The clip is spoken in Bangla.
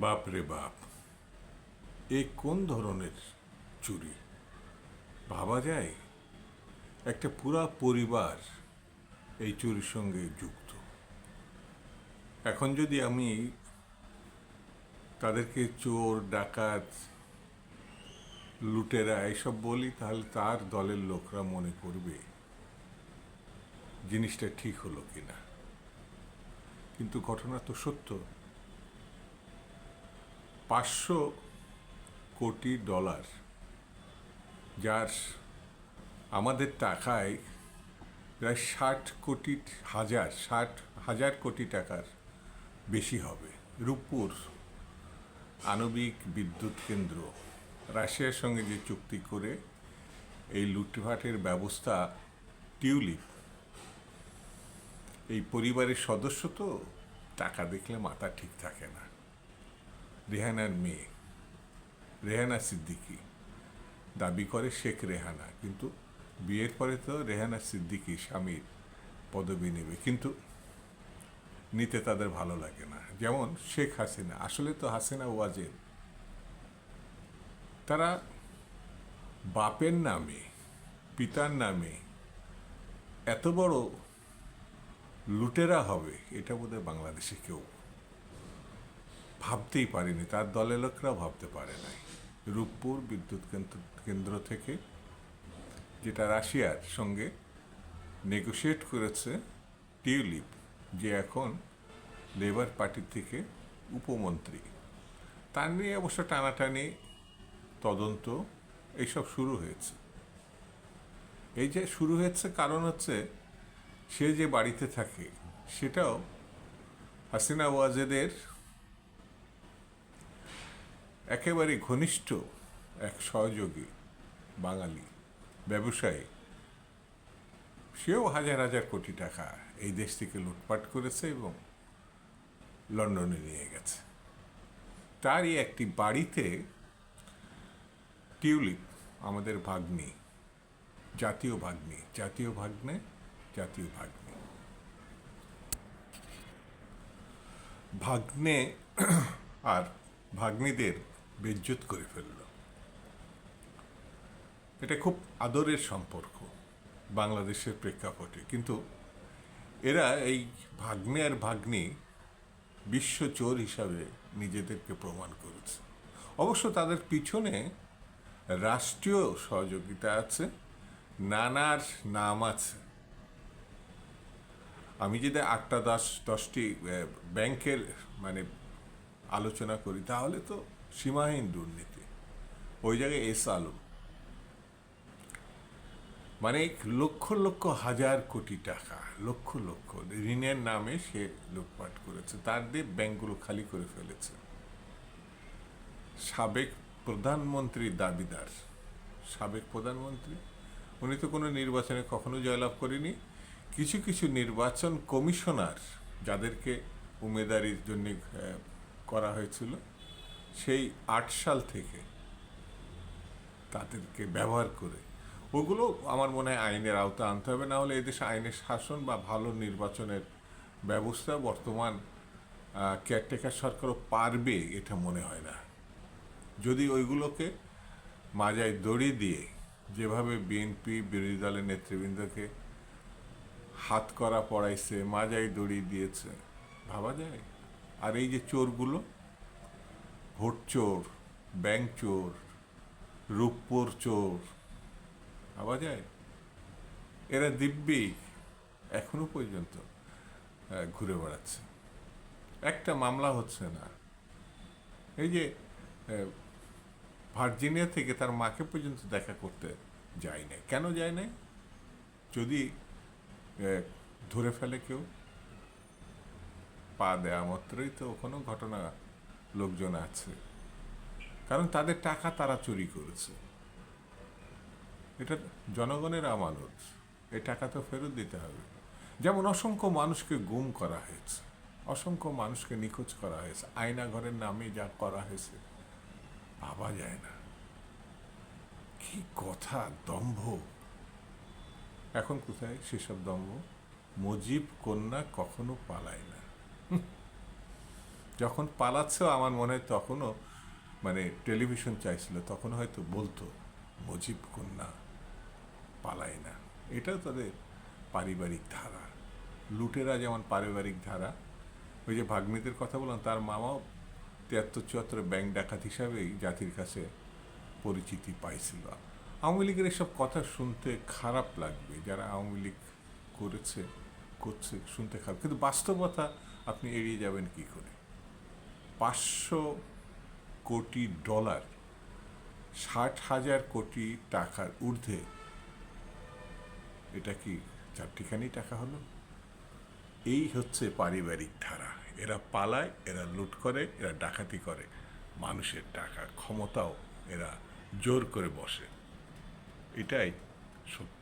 বাপ রে বাপ, এ কোন ধরনের চুরি? ভাবা যায়? একটা পুরা পরিবার এই চুরির সঙ্গে যুক্ত। এখন যদি আমি তাদেরকে চোর, ডাকাত, লুটেরা এইসব বলি, তাহলে তার দলের লোকরা মনে করবে জিনিসটা ঠিক হলো কিনা। কিন্তু ঘটনা তো সত্য। পাঁচশো কোটি ডলার, যার আমাদের টাকায় প্রায় ষাট কোটি, হাজার, ষাট, হাজার কোটি টাকার বেশি হবে। রূপপুর আণবিক বিদ্যুৎ কেন্দ্র, রাশিয়ার সঙ্গে যে চুক্তি করে এই লুটপাটের ব্যবস্থা, টিউলিপ, এই পরিবারের সদস্য তো, টাকা দেখলে মাথা ঠিক থাকে না। রেহানার মেয়ে। রেহানা সিদ্দিকি। দাবি করে শেখ রেহানা, কিন্তু বিয়ের পরে তো রেহানা সিদ্দিকি স্বামীর পদবি নেবে। কিন্তু নিতে তাদের ভালো লাগে না। যেমন শেখ হাসিনা, আসলে তো হাসিনা ওয়াজেদ। তারা বাপের নামে, পিতার নামে এত বড় লুটেরা হবে, এটা বোধহয় বাংলাদেশে কেউ ভাবতেই পারেনি, তার দলের লোকরা ভাবতে পারে নাই। রূপপুর বিদ্যুৎ কেন্দ্র কেন্দ্র থেকে যেটা রাশিয়ার সঙ্গে নেগোশিয়েট করেছে টিউলিপ, যে এখন লেবার পার্টি থেকে উপমন্ত্রী। তার নিয়ে অবশ্য টানাটানি, তদন্ত, এইসব শুরু হয়েছে। এই যে শুরু হয়েছে কারণ হচ্ছে, সে যে বাড়িতে থাকে, সেটাও হাসিনা ওয়াজেদের একেবারে ঘনিষ্ঠ এক সহযোগী বাঙালি, ব্যবসায়ী। সেও হাজার হাজার কোটি টাকা এই দেশ থেকে লুটপাট করেছে এবং লন্ডনে নিয়ে গেছে। তারই একটি বাড়িতে টিউলিপ, আমাদের ভাগ্নি, জাতীয় ভাগ্নি, জাতীয় ভাগ্নে, জাতীয় ভাগ্নি। ভাগ্নে আর ভাগ্নিদের বেজ্জত করে ফেলল। এটা খুব আদরের সম্পর্ক বাংলাদেশের প্রেক্ষাপটে। কিন্তু এরা এই ভাগ্নে আর ভাগ্নি বিশ্ব চোর হিসাবে নিজেদেরকে প্রমাণ করেছে। অবশ্য তাদের পিছনে রাষ্ট্রীয় সহযোগিতা আছে, নানার নাম আছে। আমি যদি আটটা দশ, দশটি ব্যাংকের মানে আলোচনা করি, তাহলে তো সীমাহীন দুর্নীতি। ওই জায়গায় এস আলম। মানে লক্ষ লক্ষ হাজার কোটি টাকা, লক্ষ লক্ষ ঋণের নামে সে লুটপাট করেছে। তার দিয়ে ব্যাংকগুলো খালি করে ফেলেছে। সাবেক প্রধানমন্ত্রীর দাবিদার, সাবেক প্রধানমন্ত্রী। উনি তো কোনো নির্বাচনে কখনো জয়লাভ করেনি। কিছু কিছু নির্বাচন কমিশনার যাদেরকে উমেদারির জন্য করা হয়েছিল সেই আট সাল থেকে তাদেরকে ব্যবহার করে। ওগুলো আমার মনে হয় আইনের আওতা আনতে হবে, না হলে এদেশে আইনের শাসন বা ভালো নির্বাচনের ব্যবস্থা বর্তমান কেয়ারটেকার সরকারও পারবে, এটা মনে হয় না। যদি ওইগুলোকে মাজায় দড়ি দিয়ে যেভাবে বিএনপি বিরোধী দলের নেতৃবৃন্দকে হাত করা পড়াইছে, মাজায় দড়ি দিয়েছে, ভাবা যায়? আর এই যে চোরগুলো ভোট চোর, ব্যাংক চোর, রূপপুর চোর ভাবা যায় এরা দিব্যি, এখনও পর্যন্ত ঘুরে বেড়াচ্ছে। একটা মামলা হচ্ছে না। এই যে ভার্জিনিয়া থেকে তার মাকে পর্যন্ত দেখা করতে যায় নাই। কেন যায় নাই? যদি ধরে ফেলে কেউ। পা দেওয়া মাত্রই তো কোনো ঘটনা লোকজন আছে। কারণ তাদের টাকা তারা চুরি করেছে। এটা জনগণের আমানত। এই টাকা তো ফেরত দিতে হবে। যেমন অসংখ্য মানুষকে গুম করা হয়েছে, অসংখ্য মানুষকে নিখোঁজ করা হয়েছে। আয়না ঘরের নামে যা করা হয়েছে ভাবা যায় না। কি কথা, দম্ভ। এখন কোথায় সেসব দম্ভ? মজিব কন্যা কখনো পালায় না। যখন পালাচ্ছে আমার মনে হয় তখনও মানে টেলিভিশন চাইছিল, তখন হয়তো বলতো, মুজিব কন্যা, পালায় না। এটাও তাদের পারিবারিক ধারা। লুটেরা যেমন পারিবারিক ধারা, ওই যে ভাগ্নিদের কথা বললাম, তার মামাও তিয়াত্তর চুয়াত্তর ব্যাংক ডাকাত হিসাবেই জাতির কাছে পরিচিতি পাইছিল। আওয়ামী লীগের এসব কথা শুনতে খারাপ লাগবে, যারা আওয়ামী লীগ করেছে, করছে, শুনতে খারাপ। কিন্তু বাস্তবতা আপনি এড়িয়ে যাবেন কি করে? পাঁচশো কোটি ডলার, ষাট হাজার কোটি টাকার ঊর্ধ্বে। এটা কি চারটিখানি টাকা হলো? এই হচ্ছে পারিবারিক ধারা। এরা পালায়, এরা লুট করে, এরা ডাকাতি করে। মানুষের টাকা ক্ষমতাও এরা জোর করে বসে। এটাই সত্য।